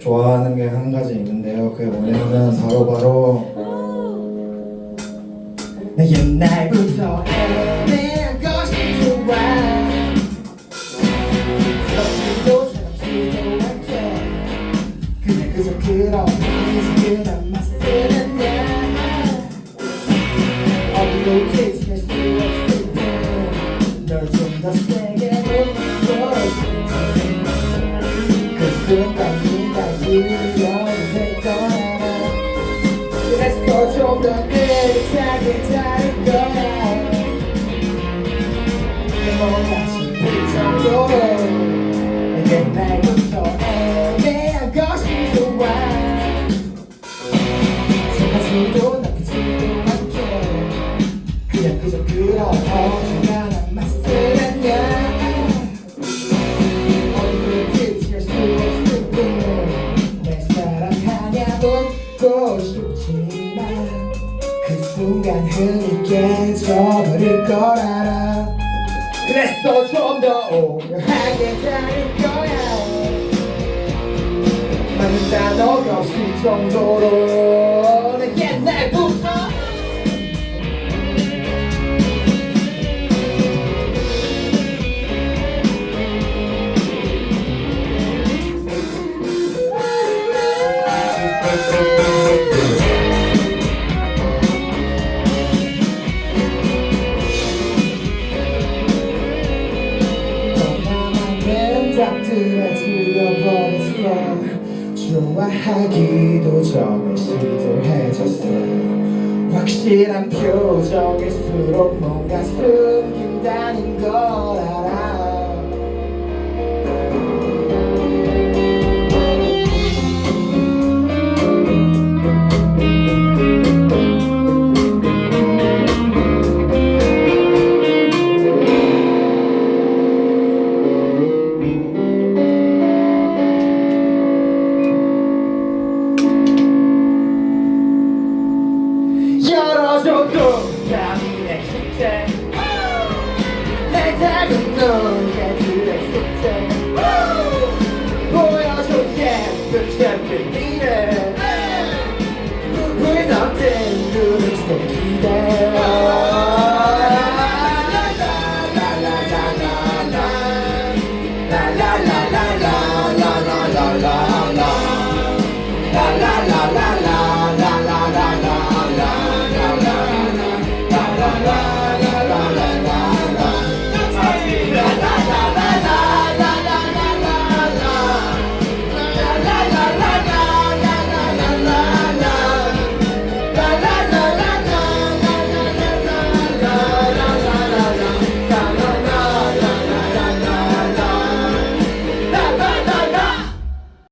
좋아하는 게 한 가지 있는데요. 그게 뭐냐면 바로 바로 나 옛날부터 애매한 것이 좋아. 그렇지도 저렇지도 않게. 그냥 그저 그런 이지 그냥 맞쓰는 날 어디로 대신할 수 없을 때널좀 더 세게 거야 그래서 릿하게 다를 거야 뭔가 싶을 정도로 옛날 묻고 싶지만 그 순간 흥이 깨져버릴 걸 알아. 그래서 좀 더 오묘하게 다룰 거야. 많은 단어가 없을 정도로 답들에 들려버렸어. 좋아하기도 전에 시들해졌어. 확실한 표정일수록 뭔가 숨긴다는 걸 알아 정도 잠이네 숙제. 내 작은 노래들의 숙제. 보여줄게 끝이 없는 미래 누구의 덕질 누군지 기대.